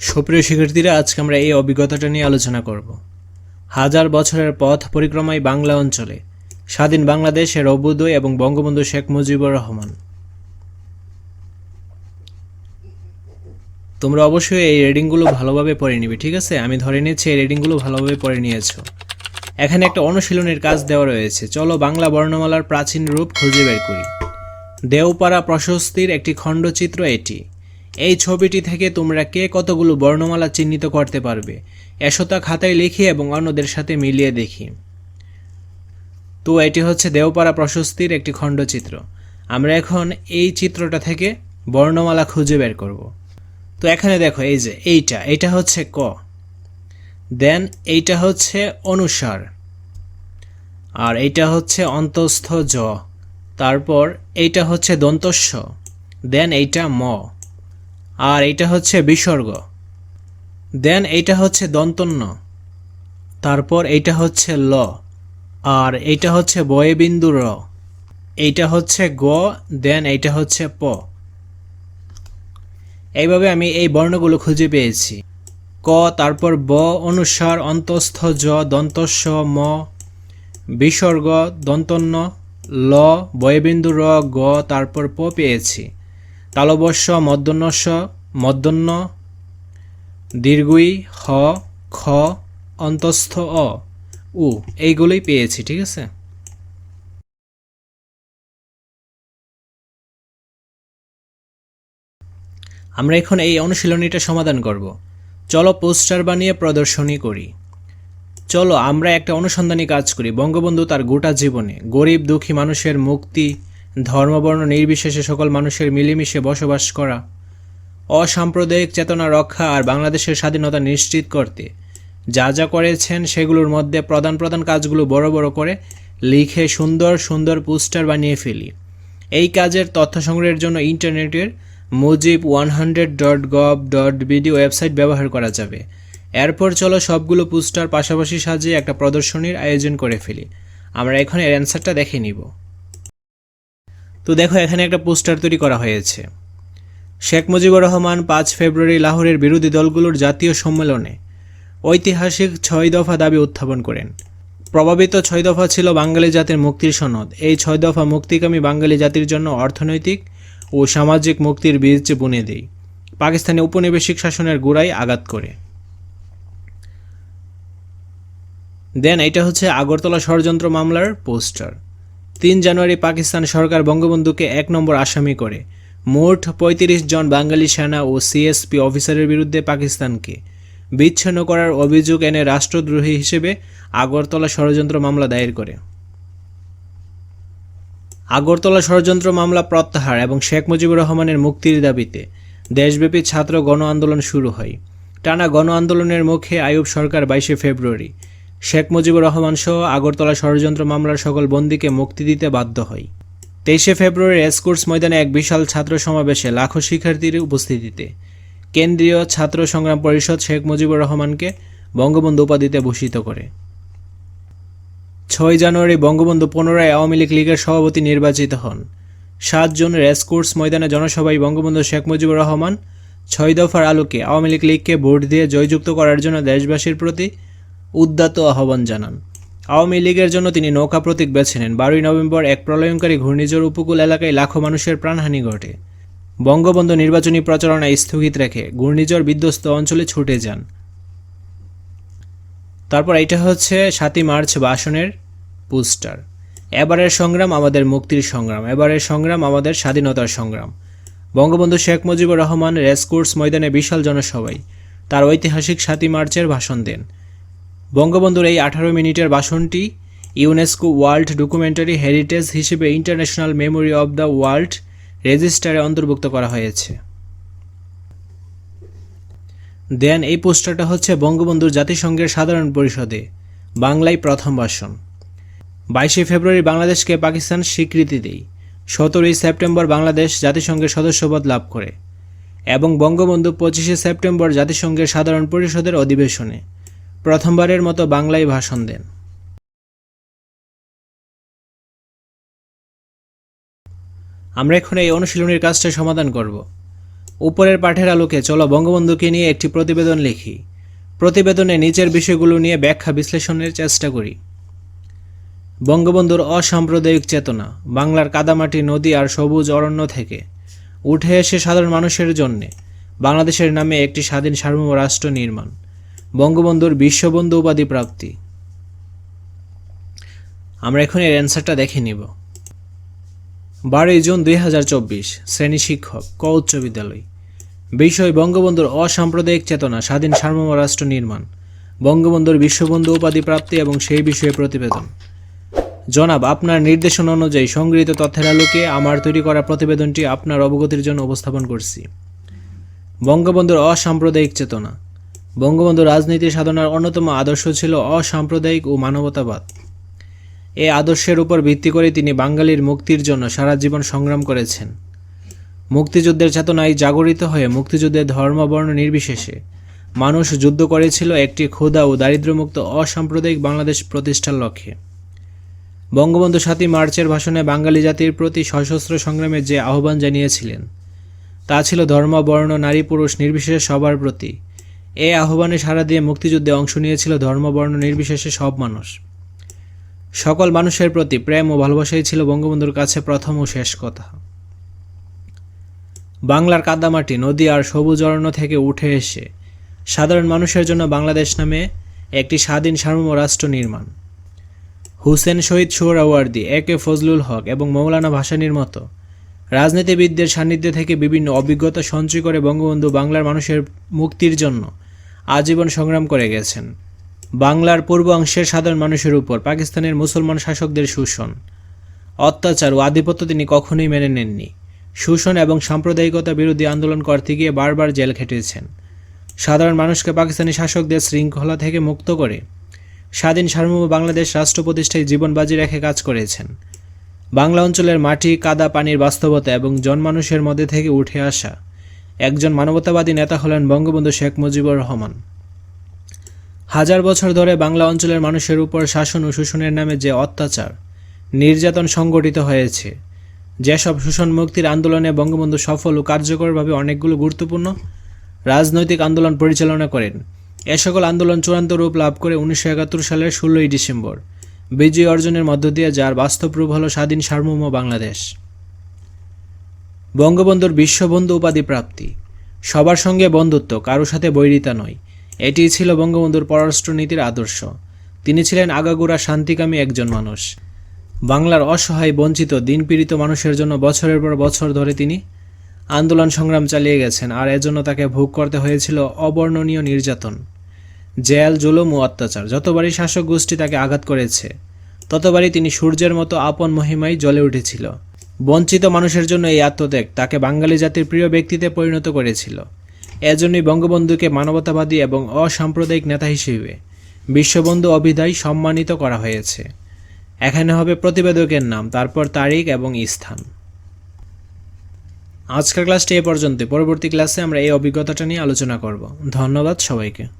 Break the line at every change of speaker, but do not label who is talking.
সুপ্রিয় শিক্ষার্থীরা, আজকে আমরা এই অভিজ্ঞতাটা নিয়ে আলোচনা করব। হাজার বছরের পথ পরিক্রমায় বাংলা অঞ্চলে, স্বাধীন বাংলাদেশের অভ্যুদয় এবং বঙ্গবন্ধু শেখ মুজিবুর রহমান। তোমরা অবশ্যই এই রিডিংগুলো ভালোভাবে পড়ে নিবে, ঠিক আছে? আমি ধরে নিচ্ছি এই রিডিংগুলো ভালোভাবে পড়ে নিয়েছো। এখানে একটা অনুশীলনের কাজ দেওয়া রয়েছে। চলো বাংলা বর্ণমালার প্রাচীন রূপ খুঁজে বের করি। দেওপাড়া প্রশস্তির একটি খণ্ডচিত্র এটি। এই ছবিটি থেকে তোমরা কে কতগুলো বর্ণমালা চিহ্নিত করতে পারবে এসো তা খাতায় লিখি এবং অন্যদের সাথে মিলিয়ে দেখি। তো এটি হচ্ছে দেওপাড়া প্রশস্তির একটি খণ্ডচিত্র। আমরা এখন এই চিত্রটা থেকে বর্ণমালা খুঁজে বের করব। তো এখানে দেখো, এই যে এইটা এইটা হচ্ছে ক। দেন এইটা হচ্ছে অনুসার। আর এইটা হচ্ছে অন্তস্থ জ। তারপর এইটা হচ্ছে দন্তস্ব। দেন এইটা ম। আর এইটা হচ্ছে বিসর্গ। দেন এইটা হচ্ছে দন্তন্য। তারপর এইটা হচ্ছে ল। আর এইটা হচ্ছে বয়বিন্দু র। এইটা হচ্ছে গ, দেন এইটা হচ্ছে প। এইভাবে আমি এই বর্ণগুলো খুঁজে পেয়েছি। ক, তারপর ব, অনুসার, অন্তস্থ, জ, দন্তস্ব, ম। বিসর্গ, দন্তন্য, ল, বয়বিন্দু র, গ, তারপর প পেয়েছি। তালবস্য মদ্যন্যস্য মদ্যন্য দীর্ঘই, হ, খ, অন্তস্থ, অ, উ, এইগুলোই পেয়েছি, ঠিক আছে? আমরা এখন এই অনুশীলনীটা সমাধান করব। চলো পোস্টার বানিয়ে প্রদর্শনী করি। চলো, আমরা একটা অনুসন্ধানী কাজ করি। বঙ্গবন্ধু তার গোটা জীবনে গরিব, দুঃখী মানুষের মুক্তি ধর্মবর্ণ নির্বিশেষে সকল মানুষের মিলেমিশে বসবাস করা, অসাম্প্রদায়িক চেতনা রক্ষা আর বাংলাদেশের স্বাধীনতা নিশ্চিত করতে। যা যা করেছেন সেগুলোর মধ্যে প্রধান প্রধান কাজগুলো বড় বড় করে লিখে সুন্দর সুন্দর পোস্টার বানিয়ে ফেলি। এই কাজের তথ্য সংগ্রহের জন্য ইন্টারনেটের Mujib one hundred dot gov dot BD website ব্যবহার করা যাবে। এরপর চলো সবগুলো পোস্টার পাশাপাশি সাজিয়ে একটা প্রদর্শনীর আয়োজন করে ফেলি। আমরা এখন এর অ্যান্সারটা দেখে নিব। তো দেখো, এখানে একটা পোস্টার তৈরি করা হয়েছে। শেখ মুজিবুর রহমান পাঁচ ফেব্রুয়ারি লাহোরের বিরোধী দলগুলোর জাতীয় সম্মেলনে ঐতিহাসিক ছয় দফা দাবি উত্থাপন করেন। প্রভাবিত ছয় দফা ছিল বাঙালি জাতির মুক্তির সনদ। এই ছয় দফা মুক্তিকামী বাঙালি জাতির জন্য অর্থনৈতিক ও সামাজিক মুক্তির বীজ বুনে দেয়। পাকিস্তানে উপনিবেশিক শাসনের গোড়ায় আঘাত করে। দেন, এটা হচ্ছে আগরতলা ষড়যন্ত্র মামলার পোস্টার। তিন জানুয়ারি পাকিস্তান সরকার বঙ্গবন্ধুকে এক নম্বর আসামি করে। মোট পঁয়ত্রিশ জন বাঙালি সেনা ও সিএসপি অফিসারের বিরুদ্ধে পাকিস্তানকে। বিচ্ছিন্ন করার অভিযোগ এনে রাষ্ট্রদ্রোহী হিসেবে আগরতলা ষড়যন্ত্র মামলা দায়ের করে। আগরতলা ষড়যন্ত্র মামলা প্রত্যাহার এবং শেখ মুজিবুর রহমানের মুক্তির দাবিতে দেশব্যাপী ছাত্র গণ আন্দোলন শুরু হয়। টানা গণ আন্দোলনের মুখে আয়ুব সরকার বাইশে ফেব্রুয়ারি শেখ মুজিবুর রহমান সহ আগরতলা ষড়যন্ত্র মামলার সকল বন্দীকে মুক্তি দিতে বাধ্য হয় তেইশে ফেব্রুয়ারি রেসকোর্স ময়দানে এক বিশাল ছাত্র সমাবেশে লাখো শিক্ষার্থীর উপস্থিতিতে কেন্দ্রীয় ছাত্র সংগ্রাম পরিষদ শেখ মুজিবুর রহমানকে বঙ্গবন্ধু উপাধিতে ভূষিত করে। ছয় জানুয়ারি বঙ্গবন্ধু পুনরায় আওয়ামী লীগ লীগের সভাপতি নির্বাচিত হন। সাত জুন রেসকোর্স ময়দানে জনসভায় বঙ্গবন্ধু শেখ মুজিবুর রহমান ছয় দফার আলোকে আওয়ামী লীগ লীগকে ভোট দিয়ে জয়যুক্ত করার জন্য দেশবাসীর প্রতি উদ্যাত আহ্বান জানান। আওয়ামী লীগের জন্য তিনি নৌকা প্রতীক বেছে নেন। বারোই নভেম্বর এক প্রলয়ঙ্কারী ঘূর্ণিঝড় উপকূল এলাকায় লাখো মানুষের প্রাণহানি ঘটে। বঙ্গবন্ধু নির্বাচনী প্রচারণা স্থগিত রেখে ঘূর্ণিঝড় বিধ্বস্ত অঞ্চলে ছুটে যান। তারপর এটা হচ্ছে সাতই মার্চ বাসনের পোস্টার। এবারের সংগ্রাম আমাদের মুক্তির সংগ্রাম। এবারের সংগ্রাম আমাদের স্বাধীনতার সংগ্রাম। বঙ্গবন্ধু শেখ মুজিবুর রহমান রেসকোর্স ময়দানে বিশাল জনসভায় তার ঐতিহাসিক সাতই মার্চের ভাষণ দেন। বঙ্গবন্ধুর এই আঠারো মিনিটের ভাষণটি ইউনেস্কো ওয়ার্ল্ড ডকুমেন্টারি হেরিটেজ হিসেবে international memory of the world রেজিস্টারে অন্তর্ভুক্ত করা হয়েছে। দেন এই পোস্টারটা হচ্ছে বঙ্গবন্ধুর জাতিসংঘের সাধারণ পরিষদে, বাংলায় প্রথম ভাষণ। বাইশে ফেব্রুয়ারি বাংলাদেশকে পাকিস্তান স্বীকৃতি দেয়। সতেরোই সেপ্টেম্বর বাংলাদেশ জাতিসংঘের সদস্যপদ লাভ করে এবং বঙ্গবন্ধু পঁচিশে সেপ্টেম্বর জাতিসংঘের সাধারণ পরিষদের অধিবেশনে। প্রথমবারের মতো বাংলায় ভাষণ দেন। আমরা এখন এই অনুশীলনের কাজটা সমাধান করব। উপরের পাঠের আলোকে চলো বঙ্গবন্ধুকে নিয়ে একটি প্রতিবেদন লিখি। প্রতিবেদনে নিচের বিষয়গুলো নিয়ে ব্যাখ্যা বিশ্লেষণের চেষ্টা করি। বঙ্গবন্ধুর অসাম্প্রদায়িক চেতনা, বাংলার কাদামাটি, নদী আর সবুজ অরণ্য থেকে উঠে এসে সাধারণ মানুষের জন্যে বাংলাদেশের নামে একটি স্বাধীন সার্বভৌম রাষ্ট্র নির্মাণ। বঙ্গবন্ধুর বিশ্ববন্ধু উপাধি প্রাপ্তি। আমরা এখন এর অ্যান্সারটা দেখে নিব। বারোই জুন দুই হাজার চব্বিশ, শ্রেণি শিক্ষক, ক উচ্চ বিদ্যালয়। বিষয়, বঙ্গবন্ধুর অসাম্প্রদায়িক চেতনা, স্বাধীন সার্বভৌম রাষ্ট্র নির্মাণ। বঙ্গবন্ধুর বিশ্ববন্ধু উপাধি প্রাপ্তি এবং সেই বিষয়ে প্রতিবেদন। জনাব, আপনার নির্দেশনা অনুযায়ী সংগৃহীত তথ্যের আলোকে আমার তৈরি করা প্রতিবেদনটি আপনার অবগতির জন্য উপস্থাপন করছি। বঙ্গবন্ধুর অসাম্প্রদায়িক চেতনা। বঙ্গবন্ধু রাজনীতি সাধনার অন্যতম আদর্শ ছিল অসাম্প্রদায়িক ও মানবতাবাদ। এই আদর্শের উপর ভিত্তি করে তিনি বাঙালির মুক্তির জন্য সারা জীবন সংগ্রাম করেছেন। মুক্তিযুদ্ধের চেতনায় জাগরিত হয়ে মুক্তিযুদ্ধের ধর্মবর্ণ নির্বিশেষে মানুষ যুদ্ধ করেছিল একটি ক্ষুধা ও দারিদ্র্যমুক্ত অসাম্প্রদায়িক বাংলাদেশ প্রতিষ্ঠার লক্ষ্যে। বঙ্গবন্ধু সাতই মার্চের ভাষণে বাঙালি জাতির প্রতি সশস্ত্র সংগ্রামের যে আহ্বান জানিয়েছিলেন, তা ছিল ধর্ম বর্ণ নারী পুরুষ নির্বিশেষে সবার প্রতি। এই আহ্বানে সাড়া দিয়ে মুক্তিযুদ্ধে অংশ নিয়েছিল ধর্মবর্ণ নির্বিশেষে সব মানুষ। সকল মানুষের প্রতি প্রেম ও ভালোবাসাই ছিল বঙ্গবন্ধুর কাছে প্রথম ও শেষ কথা। বাংলার কাদামাটি, নদী আর সবুজ অরণ্য থেকে উঠে এসে সাধারণ মানুষের জন্য বাংলাদেশ নামে একটি স্বাধীন সার্বভৌম রাষ্ট্র নির্মাণ। হুসেন শহীদ সোহরাওয়ার্দী, এ কে ফজলুল হক এবং মৌলানা ভাসানীর মতো রাজনীতিবিদদের সান্নিধ্যে থেকে বিভিন্ন অভিজ্ঞতা সঞ্চয় করে বঙ্গবন্ধু বাংলার মানুষের মুক্তির জন্য আজীবন সংগ্রাম করে গেছেন। বাংলার পূর্ব অংশের সাধারণ মানুষের উপর পাকিস্তানের মুসলমান শাসকদের শোষণ। অত্যাচার ও আধিপত্য তিনি কখনোই মেনে নেননি। শোষণ এবং সাম্প্রদায়িকতা বিরোধী আন্দোলন করতে গিয়ে বারবার জেল খেটেছেন। সাধারণ মানুষকে পাকিস্তানি শাসকদের শৃঙ্খলা থেকে মুক্ত করে স্বাধীন সার্বভৌম বাংলাদেশ রাষ্ট্র প্রতিষ্ঠায় জীবন বাজি রেখে কাজ করেছেন। বাংলা অঞ্চলের মাটি, কাদা, পানির বাস্তবতা এবং জনমানুষের মধ্যে থেকে উঠে আসা একজন মানবতাবাদী নেতা হলেন বঙ্গবন্ধু শেখ মুজিবুর রহমান। হাজার বছর ধরে বাংলা অঞ্চলের মানুষের উপর শাসন ও শোষণের নামে যে অত্যাচার, নির্যাতন সংগঠিত হয়েছে, যেসব শোষণ মুক্তির আন্দোলনে বঙ্গবন্ধু সফল ও কার্যকরভাবে অনেকগুলো গুরুত্বপূর্ণ রাজনৈতিক আন্দোলন পরিচালনা করেন। এ সকল আন্দোলন চূড়ান্ত রূপ লাভ করে উনিশশো একাত্তর সালের ষোলোই ডিসেম্বর, বিজয় অর্জনের মধ্য দিয়ে যার বাস্তব রূপ হল স্বাধীন সার্বভৌম বাংলাদেশ। বঙ্গবন্ধুর বিশ্ববন্ধু উপাধি প্রাপ্তি। সবার সঙ্গে বন্ধুত্ব, কারও সাথে বৈরিতা নয়। এটিই ছিল বঙ্গবন্ধুর পররাষ্ট্রনীতির আদর্শ। তিনি ছিলেন আগাগোড়া শান্তিকামী একজন মানুষ। বাংলার অসহায়, বঞ্চিত, দিনপীড়িত মানুষের জন্য বছরের পর বছর ধরে তিনি আন্দোলন সংগ্রাম চালিয়ে গেছেন, আর এজন্য তাকে ভোগ করতে হয়েছিল অবর্ণনীয় নির্যাতন, জেল, জুলুম ও অত্যাচার। যতবারই শাসক গোষ্ঠী তাকে আঘাত করেছে, ততবারই তিনি সূর্যের মতো আপন মহিমায় জ্বলে উঠেছিল। বঞ্চিত মানুষের জন্য এই আত্মত্যাগ তাকে বাঙালি জাতির প্রিয় ব্যক্তিতে পরিণত করেছিল। এজন্যই বঙ্গবন্ধুকে মানবতাবাদী এবং অসাম্প্রদায়িক নেতা হিসেবে বিশ্ববন্ধু অভিধায় সম্মানিত করা হয়েছে। এখানে হবে প্রতিবেদকের নাম, তারপর তারিখ এবং স্থান। আজকের ক্লাসটি এ পর্যন্ত পরবর্তী ক্লাসে আমরা এই অভিজ্ঞতাটা নিয়ে আলোচনা করব। ধন্যবাদ সবাইকে।